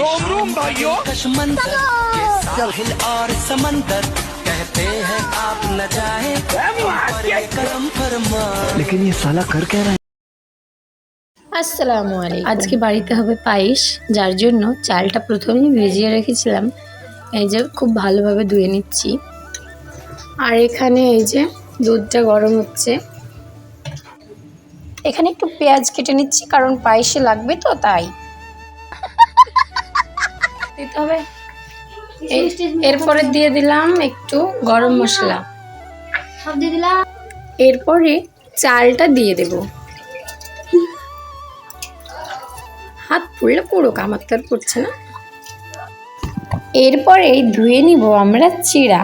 रोम रोम भाइयों कशमंदर ये साहिल और समंदर कहते हैं आप न जाए पर ये करम फरमा लेकिन ये साला कर क्या रहा है আসসালামু আলাইকুম আজকে বাড়িতে হবে পায়েস যার জন্য চালটা প্রথমেই ভিজিয়ে রেখেছিলাম এই যে খুব ভালোভাবে ধুয়ে নিচ্ছি আর এখানে এই যে দুধটা গরম হচ্ছে এখানে একটু পেঁয়াজ কেটে নিচ্ছি কারণ পায়েসে লাগবে তো তাই দিতে হবে। এরপরে দিয়ে দিলাম একটু গরম মশলা। এরপরে চালটা দিয়ে দেব। হাত পুড়লে পুরো আমার তো আর পড়ছে না। এরপরে ধুয়ে নিব আমরা চিড়া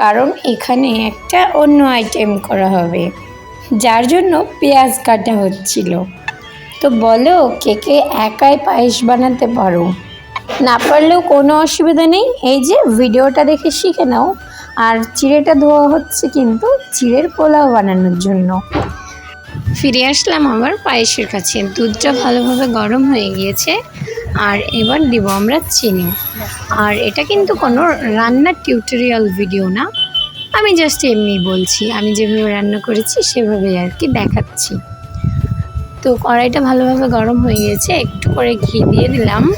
কারণ এখানে একটা অন্য আইটেম করা হবে যার জন্য পেঁয়াজ কাটা হচ্ছিল। তো বলো কে কে একাই পায়েস বানাতে পারো? পারলেও কোনো অসুবিধা নেই। এই যে ভিডিওটা দেখে শিখে নাও। আর চিড়েটা ধোয়া হচ্ছে কিন্তু চিড়ের পোলাও বানানোর জন্য। ফিরে আসলাম আবার পায়েসের কাছে। দুধটা ভালোভাবে গরম হয়ে গিয়েছে। আর এবার দিব আমরা চিনি। আর এটা কিন্তু কোনো রান্নার টিউটোরিয়াল ভিডিও না। আমি জাস্ট এমনি বলছি। আমি যেভাবে রান্না করেছি সেভাবেই আর কি দেখাচ্ছি। তো কড়াইটা ভালোভাবে গরম হয়ে গিয়েছে। একটু করে ঘি দিয়ে দিলাম।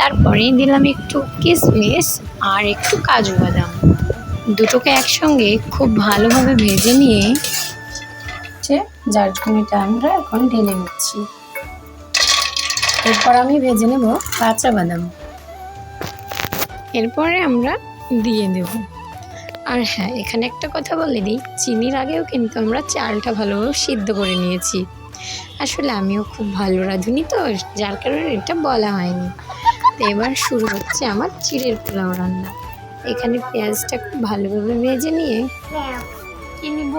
তারপরে দিলাম একটু কিশমিশ আর একটু কাজু বাদাম। দুটোকে একসঙ্গে খুব ভালোভাবে ভেজে নিয়ে হচ্ছে যার জন্যটা আমরা এখন ঢেলে নিচ্ছি। এরপর আমি ভেজে নেব কাঁচা বাদাম। এরপরে আমরা দিয়ে দেব। আর হ্যাঁ এখানে একটা কথা বলে দিই, চিনির আগেও কিন্তু আমরা চালটা ভালোভাবে সিদ্ধ করে নিয়েছি। আসলে আমিও খুব ভালো রাঁধুনি তো, যার কারণে এটা বলা হয়নি। এবার শুরু হচ্ছে আমার চিড়ের পোলাও রান্না। এখানে পেঁয়াজটা খুব ভালোভাবে ভেজে নিয়ে কি নিব?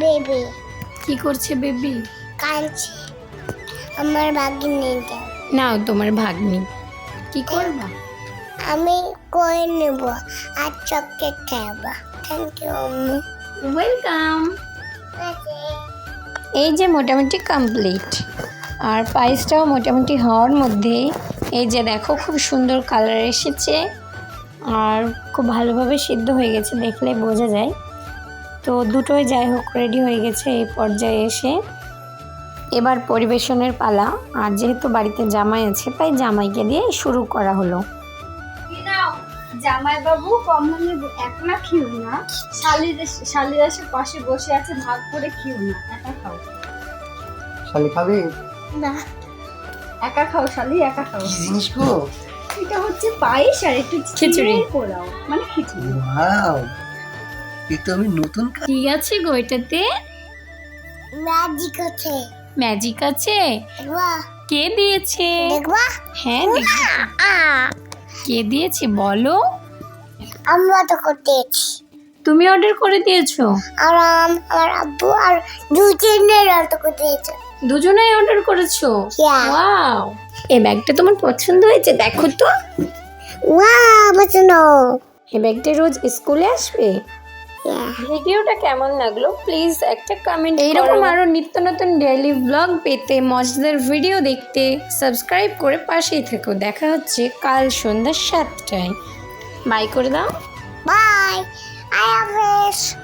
বেবি। কি করছে বেবি? কাঁদছে। আমার ভাগ্নিটা নাও তোমার ভাগ্নি। কি করবা? আমি করে নেব? আর চকলেট খাব থ্যাংক ইউ আম্মু ওয়েলকাম এই যে মোটামুটি কমপ্লিট আর পায়েসটাও মোটামুটি হওয়ার মধ্যে এই যে দেখো খুব সুন্দর কালার এসেছে আর খুব ভালোভাবে সিদ্ধ হয়ে গেছে দেখলে বোঝা যায়। তো দুটোই যাই হোক রেডি হয়ে গেছে এই পর্যায়ে এসে। এবার পরিবেশনের পালা আর যেহেতু বাড়িতে জামাই আছে তাই জামাইকে দিয়ে শুরু করা হলো। জামাই বাবু কমনে একলা খেও না শালিদাস শালিদাসের পাশে বসে আছে ভাগ করে খেও না একা খাও। শালি খাবি? না। একা খাও শালি একা খাও। কি জিনিস গো? এটা হচ্ছে পায়েস আর একটু খিচুড়ি। পোলাও মানে খিচুড়ি। ওয়াও এই তো আমি নতুন কি আছে গো এটাতে? ম্যাজিক আছে। ম্যাজিক আছে? কে দিয়েছে? দেখবা? হ্যাঁ দেখব। কে দিয়েছে বলো? আমরা তো করতেছি তুমি অর্ডার করে দিয়েছ? আর আম- আমার আব্বু আর দুজনের করে করতেছে দুজনেই অর্ডার করেছ? Yeah. ওয়াও এই ব্যাগটা তোমার পছন্দ হয়েছে দেখো তো। ওয়া পছন্দ। এই ব্যাগটা রোজ স্কুলে আসবে. ভিডিওটা কেমন লাগল? প্লিজ একটা কমেন্ট এইরকম আরও নিত্য নতুন ডেইলি ব্লগ পেতে মজাদার ভিডিও দেখতে সাবস্ক্রাইব করে পাশেই থেকো। দেখা হচ্ছে কাল সন্ধ্যা সাতটায়। বাই করে দাও। Bye Irish.